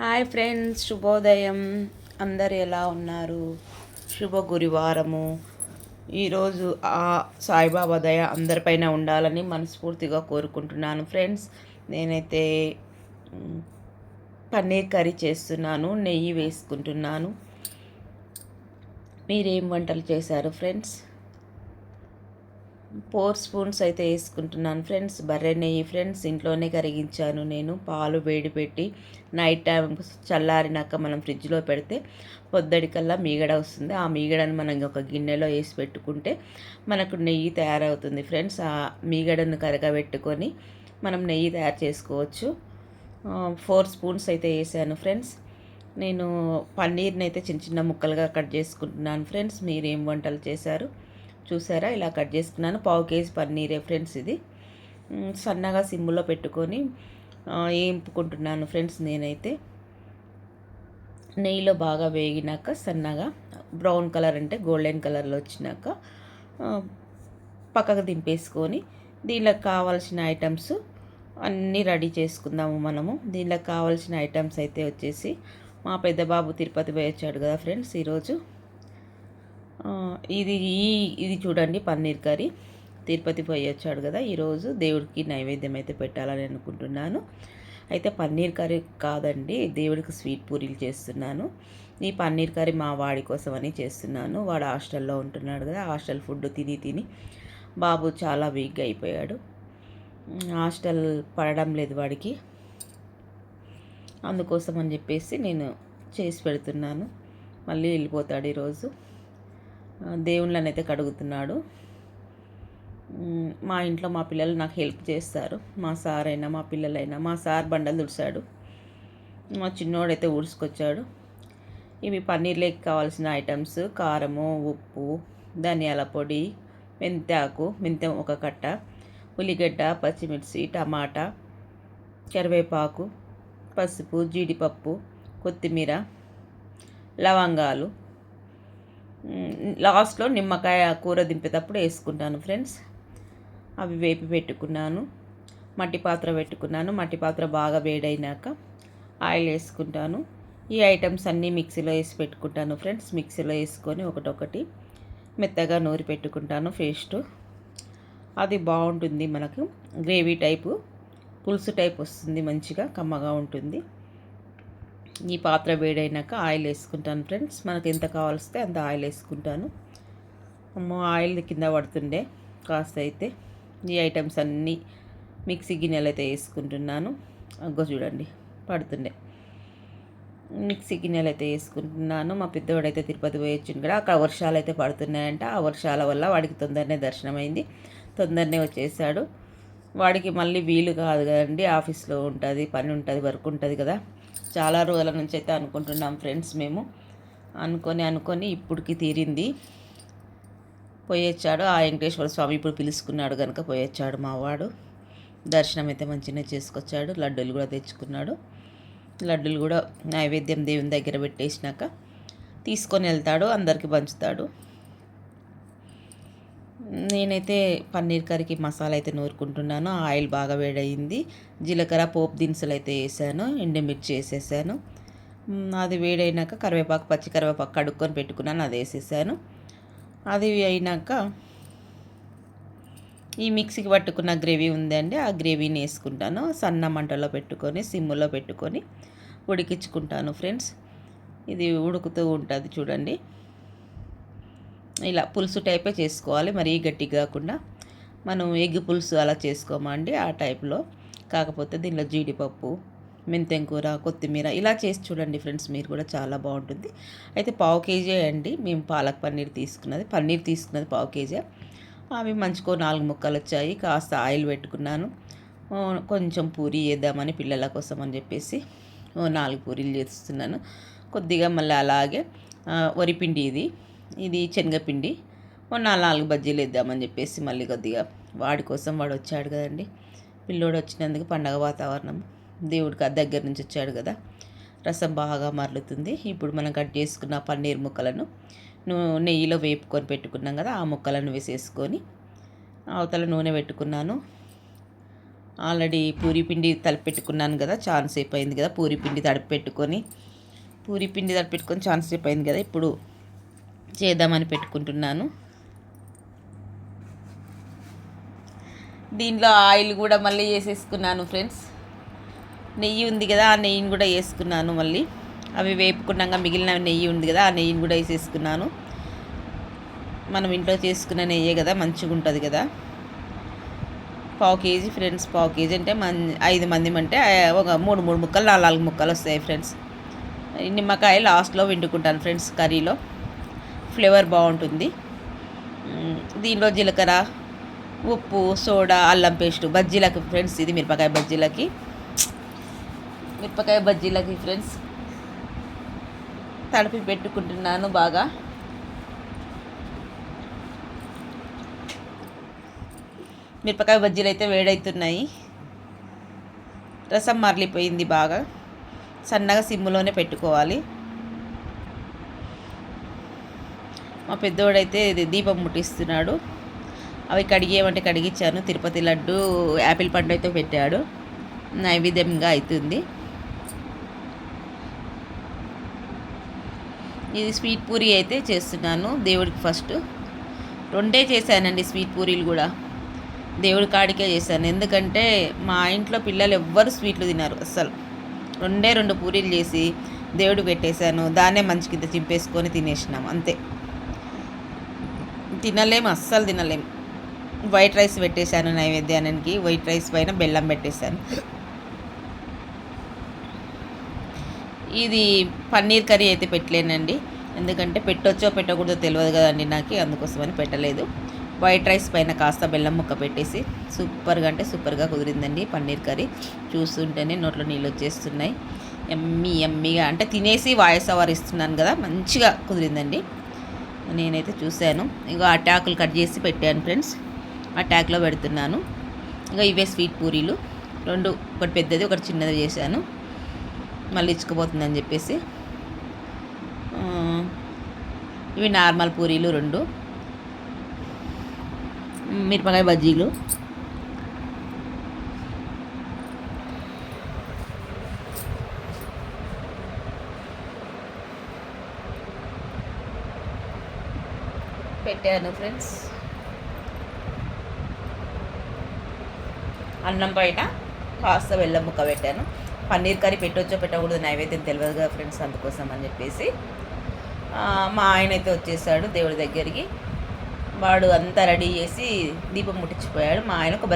Hi friends శుభోదయం. అందరు ఎలా ఉన్నారు? శుభ గురువారము. ఈరోజు ఆ సాయిబాబా దయ అందరిపైన ఉండాలని మనస్ఫూర్తిగా కోరుకుంటున్నాను ఫ్రెండ్స్. నేనైతే పన్నీర్ కర్రీ చేస్తున్నాను నెయ్యి వేసుకుంటున్నాను. మీరేం వంటలు చేశారు ఫ్రెండ్స్? ఫోర్ స్పూన్స్ అయితే వేసుకుంటున్నాను. ఫ్రెండ్స్ బర్రె నెయ్యి ఫ్రెండ్స్ ఇంట్లోనే కరిగించాను నేను. పాలు వేడి పెట్టి నైట్ టైం చల్లారినాక మనం ఫ్రిడ్జ్లో పెడితే పొద్దడికల్లా మీగడ వస్తుంది. ఆ మీగడను మనం ఒక గిన్నెలో వేసి పెట్టుకుంటే మనకు నెయ్యి తయారవుతుంది. ఫ్రెండ్స్ ఆ మీగడను కరగబెట్టుకొని మనం నెయ్యి తయారు చేసుకోవచ్చు. ఫోర్ స్పూన్స్ అయితే వేసాను ఫ్రెండ్స్ నేను పన్నీర్ని అయితే చిన్న చిన్న ముక్కలుగా కట్ చేసుకుంటున్నాను ఫ్రెండ్స్ మీరు ఏం వంటలు చేశారు? చూసారా? ఇలా కట్ చేసుకున్నాను. పావు కేజీ పన్నీరే ఫ్రెండ్స్ ఇది. సన్నగా సిమ్లో పెట్టుకొని ఏంపుకుంటున్నాను వేయింపుకుంటున్నాను ఫ్రెండ్స్ నేనైతే. నెయ్యిలో బాగా వేగినాక సన్నగా బ్రౌన్ కలర్ అంటే గోల్డెన్ కలర్లో వచ్చినాక పక్కకు దింపేసుకొని దీనిలోకి కావాల్సిన ఐటమ్స్ అన్నీ రెడీ చేసుకుందాము మనము. దీనిలోకి కావాల్సిన ఐటమ్స్ అయితే వచ్చేసి మా పెద్ద బాబు తిరుపతి పోయి వచ్చాడు కదా ఫ్రెండ్స్ ఈరోజు. ఇది ఈ ఇది చూడండి పన్నీర్ కర్రీ. తిరుపతి పోయి వచ్చాడు కదా ఈరోజు దేవుడికి నైవేద్యం అయితే పెట్టాలని అనుకుంటున్నాను. అయితే పన్నీర్ కర్రీ కాదండి దేవుడికి స్వీట్ పూరీలు చేస్తున్నాను. ఈ పన్నీర్ కర్రీ మా వాడి కోసం అని చేస్తున్నాను. వాడు హాస్టల్లో ఉంటున్నాడు కదా హాస్టల్ ఫుడ్ తిని తిని బాబు చాలా వీక్గా అయిపోయాడు. హాస్టల్ పడడం లేదు వాడికి. అందుకోసం అని చెప్పేసి నేను చేసి పెడుతున్నాను. మళ్ళీ వెళ్ళిపోతాడు ఈరోజు. దేవుళ్ళని అయితే కడుగుతున్నాడు. మా ఇంట్లో మా పిల్లలు నాకు హెల్ప్ చేస్తారు. మా సార్ అయినా మా పిల్లలైనా మా సార్ బండలు తుడిచాడు మా చిన్నోడైతే ఊడ్చుకొచ్చాడు. ఇవి పన్నీర్లోకి కావాల్సిన ఐటమ్స్ కారము ఉప్పు ధనియాల పొడి మెంతాకు మెంతం ఒక కట్ట ఉల్లిగడ్డ పచ్చిమిర్చి టమాటా కరివేపాకు పసుపు జీడిపప్పు కొత్తిమీర లవంగాలు లాస్ట్లో నిమ్మకాయ కూర దింపేటప్పుడు వేసుకుంటాను ఫ్రెండ్స్. అవి వేపి పెట్టుకున్నాను. మట్టి పాత్ర పెట్టుకున్నాను. మట్టి పాత్ర బాగా వేడైనాక ఆయిల్ వేసుకుంటాను. ఈ ఐటమ్స్ అన్నీ మిక్సీలో వేసి పెట్టుకుంటాను ఫ్రెండ్స్. మిక్సీలో వేసుకొని ఒకటొకటి మెత్తగా నూరి పెట్టుకుంటాను పేస్ట్. అది బాగుంటుంది మనకు. గ్రేవీ టైపు పులుసు టైప్ వస్తుంది మంచిగా కమ్మగా ఉంటుంది. ఈ పాత్ర వేడైనాక ఆయిల్ వేసుకుంటాను ఫ్రెండ్స్. మనకు ఎంత కావాల్స్తే అంత ఆయిల్ వేసుకుంటాను. అమ్మో ఆయిల్ కింద పడుతుండే కాస్త అయితే. ఈ ఐటమ్స్ అన్నీ మిక్సీ గిన్నెలు అయితే వేసుకుంటున్నాను. అగ్గో చూడండి పడుతుండే. మిక్సీ గిన్నెలు అయితే వేసుకుంటున్నాను. మా పెద్దవాడైతే తిరుపతి పోయి కూడా అక్కడ వర్షాలు అయితే పడుతున్నాయంట. ఆ వర్షాల వల్ల వాడికి తొందరనే దర్శనం అయింది తొందరనే వచ్చేసాడు. వాడికి మళ్ళీ వీలు కాదు కదండి ఆఫీస్లో ఉంటుంది పని ఉంటుంది వర్క్ ఉంటుంది కదా. చాలా రోజుల నుంచి అయితే అనుకుంటున్నాం ఫ్రెండ్స్ మేము. అనుకొని అనుకొని ఇప్పటికి తీరింది. పోయొచ్చాడు. ఆ వెంకటేశ్వర స్వామి ఇప్పుడు పిలుచుకున్నాడు కనుక పోయొచ్చాడు మావాడు. దర్శనం అయితే మంచిగా చేసుకొచ్చాడు. లడ్డూలు కూడా తెచ్చుకున్నాడు. లడ్డూలు కూడా నైవేద్యం దేవుని దగ్గర పెట్టేసినాక తీసుకొని వెళ్తాడు. అందరికీ పంచుతాడు. నేనైతే పన్నీర్ కర్రీకి మసాలా అయితే నూరుకుంటున్నాను. ఆయిల్ బాగా వేడయింది. జీలకర్ర పోపు దినుసులు అయితే వేసాను. ఎండుమిర్చి వేసేసాను. అది వేడైనాక కరివేపాకు పచ్చి కరివేపాకు కడుక్కొని పెట్టుకున్నాను. అది వేసేసాను. అది అయినాక ఈ మిక్సీకి పట్టుకున్న గ్రేవీ ఉందండి. ఆ గ్రేవీని వేసుకుంటాను. సన్న మంటలో పెట్టుకొని సిమ్లో పెట్టుకొని ఉడికించుకుంటాను ఫ్రెండ్స్. ఇది ఉడుకుతూ ఉంటుంది చూడండి. ఇలా పులుసు టైపే చేసుకోవాలి మరీ గట్టి కాకుండా. మనం ఎగ్ పులుసు అలా చేసుకోమండి ఆ టైప్లో. కాకపోతే దీనిలో జీడిపప్పు మెంతెం కూర కొత్తిమీర ఇలా చేసి చూడండి ఫ్రెండ్స్ మీరు కూడా చాలా బాగుంటుంది. అయితే పావు కేజీ అండి మేము పాలక్ పన్నీర్ తీసుకున్నది పన్నీర్ తీసుకున్నది పావు కేజీ. అవి మంచుకో నాలుగు ముక్కలు వచ్చాయి కాస్త ఆయిల్ పెట్టుకున్నాను. కొంచెం పూరి చేద్దామని పిల్లల కోసం అని చెప్పేసి ఓ నాలుగు పూరీలు చేస్తున్నాను. కొద్దిగా మళ్ళీ అలాగే వరిపిండి ఇది. ఇది శనగపిండి. మొన్న నాలుగు బజ్జీలు వేద్దామని చెప్పేసి మళ్ళీ కొద్దిగా వాడి కోసం వాడు వచ్చాడు కదండి. పిల్లోడు వచ్చినందుకు పండగ వాతావరణం దేవుడికి దగ్గర నుంచి వచ్చాడు కదా. రసం బాగా మరలుతుంది. ఇప్పుడు మనం కట్ చేసుకున్న పన్నీర్ ముక్కలను నెయ్యిలో వేపుకొని పెట్టుకున్నాం కదా ఆ ముక్కలను వేసేసుకొని అవతల నూనె పెట్టుకున్నాను. ఆల్రెడీ పూరి పిండి తలపెట్టుకున్నాను కదా ఛాన్స్ అయింది కదా పూరి పిండి తడిపెట్టుకొని పూరి పిండి తడిపెట్టుకొని ఛాన్స్ అయింది కదా. ఇప్పుడు చేద్దామని పెట్టుకుంటున్నాను. దీంట్లో ఆయిల్ కూడా మళ్ళీ వేసేసుకున్నాను ఫ్రెండ్స్. నెయ్యి ఉంది కదా ఆ నెయ్యిని కూడా వేసుకున్నాను మళ్ళీ. అవి వేపుకున్నాక మిగిలిన నెయ్యి ఉంది కదా ఆ నెయ్యిని కూడా వేసేసుకున్నాను. మనం ఇంట్లో చేసుకున్న నెయ్యే కదా మంచిగా ఉంటుంది కదా. పావు కేజీ ఫ్రెండ్స్ పావు కేజీ అంటే మన్ ఐదు మంది అంటే ఒక మూడు మూడు ముక్కలు నాలుగు నాలుగు ముక్కలు వస్తాయి ఫ్రెండ్స్. నిమ్మకాయ లాస్ట్లో వండుకుంటాను ఫ్రెండ్స్ కర్రీలో. ఫ్లేవర్ బాగుంటుంది. దీనిలో జీలకర్ర ఉప్పు సోడా అల్లం పేస్ట్ బజ్జీలకి ఫ్రెండ్స్ ఇది మిరపకాయ బజ్జీలకి. మిరపకాయ బజ్జీలకి ఫ్రెండ్స్. తడిపి పెట్టుకుంటున్నాను బాగా. మిరపకాయ బజ్జీలు అయితే వేడవుతున్నాయి రసం మరలిపోయింది బాగా. సన్నగా సిమ్ములోనే పెట్టుకోవాలి. మా పెద్దోడైతే దీపం ముట్టిస్తున్నాడు. అవి కడిగేయమంటే కడిగించాను తిరుపతి లడ్డు యాపిల్ పండు అయితే పెట్టాడు. నైవేద్యంగా అవుతుంది. ఇది స్వీట్ పూరి అయితే చేస్తున్నాను దేవుడికి ఫస్ట్. రెండే చేశానండి స్వీట్ పూరీలు కూడా. దేవుడి కాడికే చేశాను. ఎందుకంటే మా ఇంట్లో పిల్లలు ఎవ్వరు స్వీట్లు తినరు అస్సలు. రెండే రెండు పూరీలు చేసి దేవుడు పెట్టేశాను. దాన్నే మంచి కింద చింపేసుకొని తినేసినాం. అంతే. తినలేం అస్సలు తినలేం. వైట్ రైస్ పెట్టేశాను నైవేద్యానికి వైట్ రైస్ పైన బెల్లం పెట్టేశాను. ఇది పన్నీర్ కర్రీ అయితే పెట్టలేనండి. ఎందుకంటే పెట్టొచ్చో పెట్టకూడదో తెలియదు కదండి నాకు అందుకోసమని పెట్టలేదు. వైట్ రైస్ పైన కాస్త బెల్లం ముక్క పెట్టేసి సూపర్గా అంటే సూపర్గా కుదిరిందండి పన్నీర్ కర్రీ. చూస్తుంటేనే నోట్లో నీళ్ళు వచ్చేస్తున్నాయి. ఎమ్మి ఎమ్మిగా. అంటే తినేసి వాయిస్ ఓవర్ ఇస్తున్నాను కదా మంచిగా కుదిరిందండి. నేనైతే చూశాను. ఇగో అటాకులు కట్ చేసి పెట్టాను ఫ్రెండ్స్. అటాక్లో పెడుతున్నాను. ఇంకా ఇవే స్వీట్ పూరీలు. రెండు ఒకటి పెద్దది ఒకటి చిన్నది చేశాను. మళ్ళీ ఇచ్చుకుపోతుందని చెప్పేసి. ఇవి నార్మల్ పూరీలు రెండు. మిరపకాయ బజ్జీలు. పెట్టాను ఫ్రెండ్స్ అన్నం పైన కాస్త బెల్లం ముక్క పెట్టాను. పన్నీర్ కర్రీ పెట్టొచ్చో పెట్టకూడదు నైవేద్యం తెలియదు కదా ఫ్రెండ్స్ అందుకోసం అని చెప్పేసి. మా ఆయన అయితే వచ్చేసాడు దేవుడి దగ్గరికి. వాడు అంతా రెడీ చేసి దీపం ముట్టించిపోయాడు. మా ఆయన ఒక